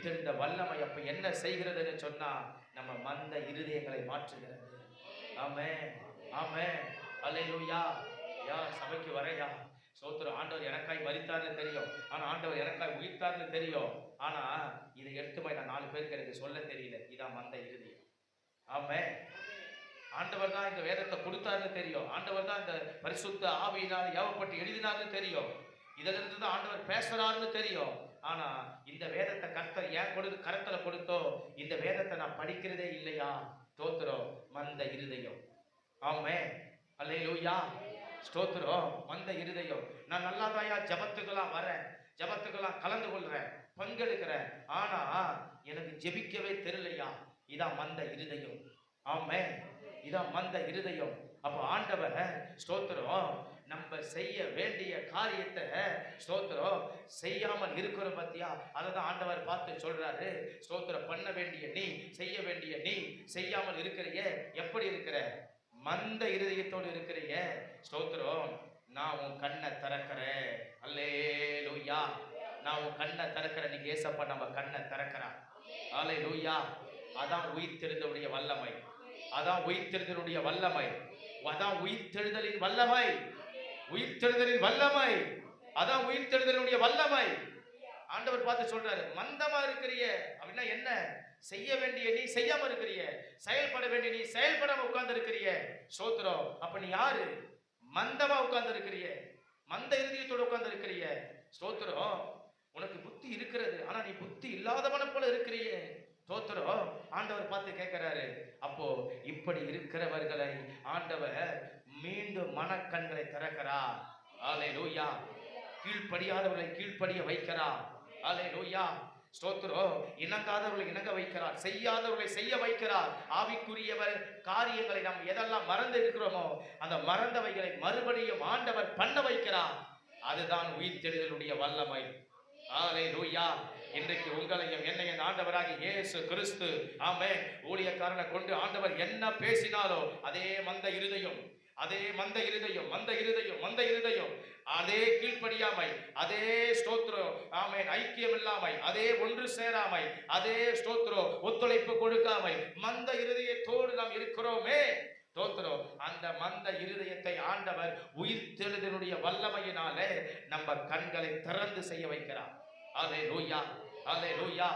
வைத்திருந்த வல்லமை அப்ப என்ன செய்கிறதுன்னு சொன்னா நம்ம மந்த இருதயங்களை மாற்றுகிறது. ஆமே ஆமே அல்லேலூயா யா சபைக்கு வரையா? சோத்திரம் ஆண்டவர் எனக்காய் மறித்தார்னு தெரியும். ஆனா ஆண்டவர் எனக்காய் உயிர்த்தார்னு தெரியும். ஆனா இதை எடுத்து போய் நான் நாலு பேருக்கு எனக்கு சொல்ல தெரியல. இதான் மந்த இருதயம். ஆமே ஆண்டவர் தான் இந்த வேதத்தை கொடுத்தாருன்னு தெரியும். ஆண்டவர் தான் இந்த பரிசுத்த ஆவியினால் ஏவப்பட்டு எழுதினார்னு தெரியும். இதிலிருந்து தான் ஆண்டவர் பேசுறாருன்னு தெரியும். ஆனா இந்த வேதத்தை கர்த்தர் ஏன் கொடுத்து கரத்துல கொடுத்தோ இந்த வேதத்தை நான் படிக்கிறதே இல்லையா? ஸ்தோத்திரம் மந்த இருதயம். ஆமே அல்லேலூயா. ஸ்தோத்திரம் மந்த இருதயம். நான் நல்லாதாயா ஜபத்துக்கெல்லாம் வரேன். ஜபத்துக்கெல்லாம் கலந்து கொள்றேன். பங்கெடுக்கிறேன். ஆனா எனக்கு ஜெபிக்கவே தெரியலையா? இதான் மந்த இருதயம். ஆமே இதான் மந்த இருதயம். அப்போ ஆண்டவர் ஸ்தோத்திரம். நம்ம செய்ய வேண்டிய காரியத்தை ஸ்தோத்திரம். செய்யாமல் இருக்கிறோம் பார்த்தியா அதை தான் ஆண்டவர் பார்த்து சொல்றாரு. ஸ்தோத்திரம் பண்ண வேண்டிய நீ செய்ய வேண்டிய நீ செய்யாமல் இருக்கிறிய. எப்படி இருக்கிற? மந்த இருதயத்தோடு இருக்கிறிய. ஸ்தோத்திரம் நான் உன் கண்ணை திறக்கிறேன். அல்லேலூயா. நான் உன் கண்ணை திறக்கிறேன் நீ ஏசப்பா நம்ம கண்ணை திறக்கிறான் அல்லேலூயா. அதான் உயிர் தெரிந்தவுடைய வல்லமை. அதான் உயிர் தெரிதலுடைய வல்லமை. அதான் உயிர் தெழுதலின் வல்லமை. உயிர் தெழுதலின் வல்லமை. அதான் உயிர் தெழுதலினுடைய வல்லமை. ஆண்டவர் பார்த்து சொல்றாரு மந்தமா இருக்கிறிய. அப்படின்னா என்ன? செய்ய வேண்டிய நீ செய்யாம இருக்கிறிய. செயல்பட வேண்டிய நீ செயல்படாம உட்கார்ந்து இருக்கிறிய சோத்திரம் அப்ப நீ யாரு? மந்தமா உட்கார்ந்து இருக்கிறிய மந்த இருதயத்தோட உட்கார்ந்து இருக்கிறிய ஸ்தோத்திரம் உனக்கு புத்தி இருக்கிறது ஆனா நீ புத்தி இல்லாதவன போல இருக்கிறியே. தோத்திரம் ஆண்டவர் பார்த்து கேட்கிறாரு இருக்கிறவர்களை ஆண்டவர் மீண்டும் மனக்கண்களை திறக்கிறார். ஆலே லூயா கீழ்ப்படியாதவர்களை கீழ்ப்படிய வைக்கிறார். ஆலை லூயா ஸ்தோத்திரம் இணங்காதவர்களை இணங்க வைக்கிறார். செய்யாதவர்களை செய்ய வைக்கிறார். ஆவிக்குரியவர் காரியங்களை நாம் எதெல்லாம் மறந்து இருக்கிறோமோ அந்த மறந்தவைகளை மறுபடியும் ஆண்டவர் பண்ண வைக்கிறார். அதுதான் உயிர் தெளிதலுடைய வல்லமை. ஆலே லூயா இன்றைக்கு உங்களையும் என்னையும் ஆண்டவராகி இயேசு கிறிஸ்து. ஆமே ஊழியக்காரனை கொண்டு ஆண்டவர் என்ன பேசினாலோ அதே மந்த இருதயம். அதே மந்த இருதயம் மந்த இருதயம் மந்த இருதயம். அதே கீழ்ப்படியாமை அதே ஸ்தோத்திரம். ஆமே ஐக்கியம் இல்லாமை அதே ஒன்று சேராமை அதே ஸ்தோத்திரம். ஒத்துழைப்பு கொடுக்காமை மந்த இருதயத்தோடு நாம் இருக்கிறோமே. ஸ்தோத்திரம். அந்த மந்த இருதயத்தை ஆண்டவர் உயிர் தெழுதனுடைய வல்லமையினாலே நம்ம கண்களை திறந்து செய்ய வைக்கிறார். அதே லூயா அதே லூயா